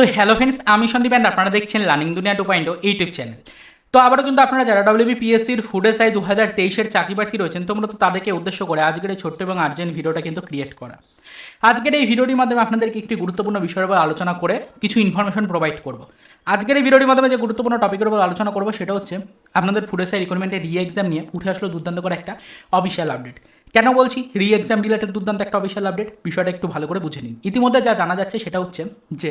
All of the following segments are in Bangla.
তো হ্যালো ফ্রেন্ডস আমি সন্দীপ অ্যান্ড আপনারা দেখছেন লার্নিং দুনিয়া টু পয়েন্ট ইউটিউব চ্যানেল তো আবারও কিন্তু আপনারা যারা ডাব্লিউবি পিএসসির ফুড এসআই দু হাজার তেইশের চাকরি প্রার্থী রয়েছেন তো মূলত তাদেরকে উদ্দেশ্য করে আজকের এই ছোট্ট এবং আর্জেন্ট ভিডিওটা কিন্তু ক্রিয়েট করা। আজকের এই ভিডিওটির মাধ্যমে আপনাদেরকে একটি গুরুত্বপূর্ণ বিষয়ের উপর আলোচনা করে কিছু ইনফরমেশন প্রোভাইড করব। আজকের এই ভিডিওটির মাধ্যমে যে গুরুত্বপূর্ণ টপিকের উপর আলোচনা করব, সেটা হচ্ছে আপনাদের ফুড এসআই রিকোয়ারমেন্টের রি এক্সাম নিয়ে উঠে আসলো দুর্দান্ত করে একটা অফিসিয়াল আপডেট কেন বলছি রি এক্সাম রিলেটেড দুর্দান্ত একটা অফিসিয়াল আপডেট বিষয়টা একটু ভালো করে বুঝে নিন। ইতিমধ্যে যা জানা যাচ্ছে সেটা হচ্ছে যে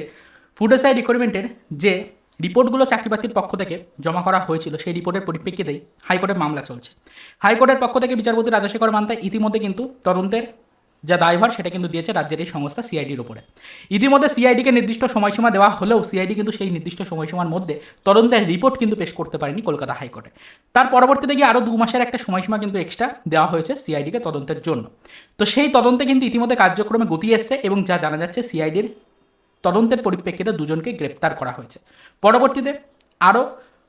ফুড এসআই রিকোয়ারমেন্টের যে রিপোর্টগুলো চাকরিপ্রার্থীর পক্ষ থেকে জমা করা হয়েছিল, সেই রিপোর্টের পরিপ্রেক্ষিতেই হাইকোর্টের মামলা চলছে। হাইকোর্টের পক্ষ থেকে বিচারপতি রাজশেখর মান্তা ইতিমধ্যে কিন্তু তদন্তের যা দায়ভার, সেটা কিন্তু দিয়েছে রাজ্যের এই সংস্থা সিআইডির উপরে। ইতিমধ্যে সিআইডিকে নির্দিষ্ট সময়সীমা দেওয়া হলেও সিআইডি কিন্তু সেই নির্দিষ্ট সময়সীমার মধ্যে তদন্তের রিপোর্ট কিন্তু পেশ করতে পারেনি কলকাতা হাইকোর্টে। তার পরবর্তীতে গিয়ে আরও দু মাসের একটা সময়সীমা কিন্তু এক্সট্রা দেওয়া হয়েছে সিআইডিকে তদন্তের জন্য। তো সেই তদন্তে কিন্তু ইতিমধ্যে কার্যক্রমে গতি এসছে এবং যা জানা যাচ্ছে সিআইডির তদন্তের পরিপ্রেক্ষিতে দুজনকে গ্রেপ্তার করা হয়েছে। পরবর্তীতে আরও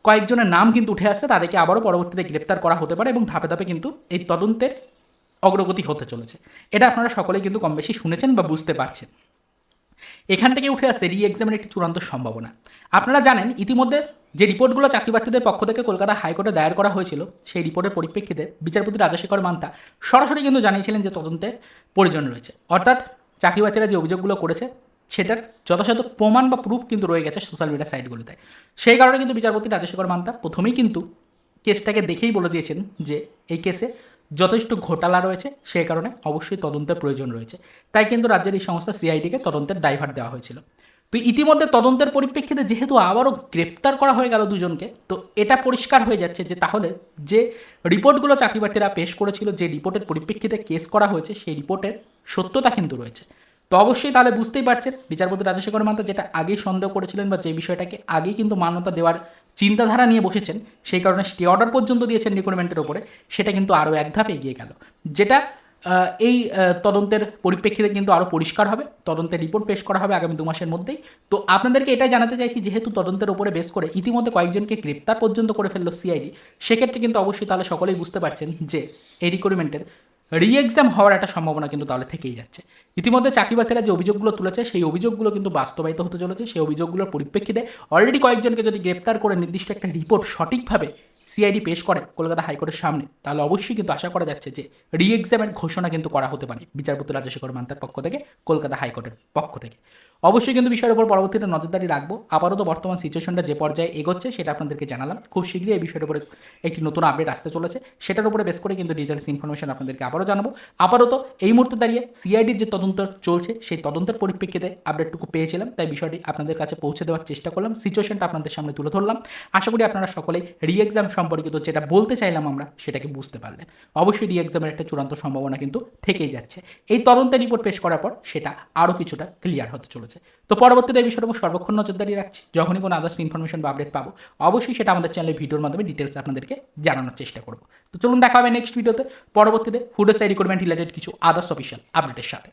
কয়েকজনের নাম কিন্তু উঠে আসছে, তাদেরকে আবারও পরবর্তীতে গ্রেপ্তার করা হতে পারে এবং ধাপে ধাপে কিন্তু এই তদন্তের অগ্রগতি হতে চলেছে। এটা আপনারা সকলেই কিন্তু কম বেশি শুনেছেন বা বুঝতে পারছেন। এখান থেকে উঠে আসছে রি এক্সামের একটি চূড়ান্ত সম্ভাবনা। আপনারা জানেন, ইতিমধ্যে যে রিপোর্টগুলো চাকরিপ্রার্থীদের পক্ষ থেকে কলকাতা হাইকোর্টে দায়ের করা হয়েছিল, সেই রিপোর্টের পরিপ্রেক্ষিতে বিচারপতি রাজাশেখর মান্তা সরাসরি কিন্তু জানিয়েছিলেন যে তদন্তের প্রয়োজন রয়েছে। অর্থাৎ চাকরিপ্রার্থীরা যে অভিযোগগুলো করেছে সেটার যথাযথ প্রমাণ বা প্রুফ কিন্তু রয়ে গেছে সোশ্যাল মিডিয়া সাইটগুলোতে সেই কারণে কিন্তু বিচারপতি রাজশেখর মান্তা প্রথমেই কিন্তু কেসটাকে দেখেই বলে দিয়েছেন যে এই কেসে যথেষ্ট ঘোটালা রয়েছে, সেই কারণে অবশ্যই তদন্তের প্রয়োজন রয়েছে। তাই কিন্তু রাজ্যের এই সংস্থা সিআইডিকে তদন্তের দায়ভার দেওয়া হয়েছিল। তো ইতিমধ্যে তদন্তের পরিপ্রেক্ষিতে যেহেতু আবারও গ্রেপ্তার করা হয়ে গেল দুজনকে, তো এটা পরিষ্কার হয়ে যাচ্ছে যে তাহলে যে রিপোর্টগুলো চাকরিপ্রার্থীরা পেশ করেছিল, যে রিপোর্টের পরিপ্রেক্ষিতে কেস করা হয়েছে, সেই রিপোর্টের সত্যতা কিন্তু রয়েছে। তো অবশ্যই তাহলে বুঝতেই পারছেন বিচারপতি রাজশেখর মান্তা যেটা আগেই সন্দেহ করেছিলেন বা যে বিষয়টাকে আগেই কিন্তু মান্যতা দেওয়ার চিন্তাধারা নিয়ে বসেছেন, সেই কারণে স্টে অর্ডার পর্যন্ত দিয়েছেন রিকোয়ারমেন্টের ওপরে সেটা কিন্তু আরও এক ধাপ এগিয়ে গেল। যেটা এই তদন্তের পরিপ্রেক্ষিতে কিন্তু আরও পরিষ্কার হবে, তদন্তের রিপোর্ট পেশ করা হবে আগামী দু মাসের মধ্যেই। তো আপনাদেরকে এটাই জানাতে চাইছি, যেহেতু তদন্তের উপরে বেশ করে ইতিমধ্যে কয়েকজনকে গ্রেপ্তার পর্যন্ত করে ফেলল সিআইডি, সেক্ষেত্রে কিন্তু অবশ্যই তাহলে সকলেই বুঝতে পারছেন যে এই রিক্রুটমেন্টের রি এক্সাম হওয়ার একটা সম্ভাবনা কিন্তু তাহলে থেকেই যাচ্ছে। ইতিমধ্যে চাকরিবাতিরা যে অভিযোগগুলো তুলেছে, সেই অভিযোগগুলো কিন্তু বাস্তবায়িত হতে চলেছে। সেই অভিযোগগুলোর পরিপ্রেক্ষিতে অলরেডি কয়েকজনকে যদি গ্রেপ্তার করে নির্দিষ্ট একটা রিপোর্ট সঠিকভাবে সিআইডি পেশ করে কলকাতা হাইকোর্টের সামনে, তাহলে অবশ্যই কিন্তু আশা করা যাচ্ছে যে রি এক্সামের ঘোষণা কিন্তু করা হতে পারে। বিচারপতি রাজশেখর মান্তার পক্ষ থেকে, কলকাতা হাইকোর্টের পক্ষ থেকে। অবশ্যই কিন্তু বিষয়ের উপর পরবর্তীতে নজরদারি রাখব। আপাতত বর্তমান সিচুয়েশনটা যে পর্যায়ে এগোচ্ছে, সেটা আপনাদেরকে জানালাম। খুব শীঘ্রই এই বিষয়ের উপরে একটি নতুন আপডেট আসতে চলেছে। সেটার উপরে বেশ করে কিন্তু ডিটেলস ইনফরমেশন আপনাদেরকে আবারও জানাব। আপাতত এই মুহূর্তে দাঁড়িয়ে সিআইডির যে তদন্ত চলছে, সেই তদন্তের পরিপ্রেক্ষিতে আপডেটটুকু পেয়েছিলাম। তাই বিষয়টি আপনাদের কাছে পৌঁছে দেওয়ার চেষ্টা করলাম। সিচুয়েশনটা আপনাদের সামনে তুলে ধরলাম। আশা করি আপনারা সকলেই রি এক্সাম সম্পর্কিত যেটা বলতে চাইলাম আমরা, সেটাকে বুঝতে পারলেন। অবশ্যই রি এক্সামের একটা চূড়ান্ত সম্ভাবনা কিন্তু থেকেই যাচ্ছে। এই তদন্তের রিপোর্ট পেশ করার পর সেটা আরও কিছুটা ক্লিয়ার হতে চলেছে। তো পরবর্তীতে এই বিষয়ের উপর সর্বক্ষণ নজরদারি রাখছি। যখনই কোনো আদার্স ইনফরমেশন বা আপডেট পাবো, অবশ্যই সেটা আমাদের চ্যানেলের ভিডিওর মাধ্যমে ডিটেলস আপনাদেরকে জানানোর চেষ্টা করব। তো চলুন দেখা হবে নেক্সট ভিডিওতে পরবর্তীতে ফুড সাই রিক্রুটমেন্ট রিলেটেড কিছু আদার্স অফিসিয়াল আপডেটের সাথে।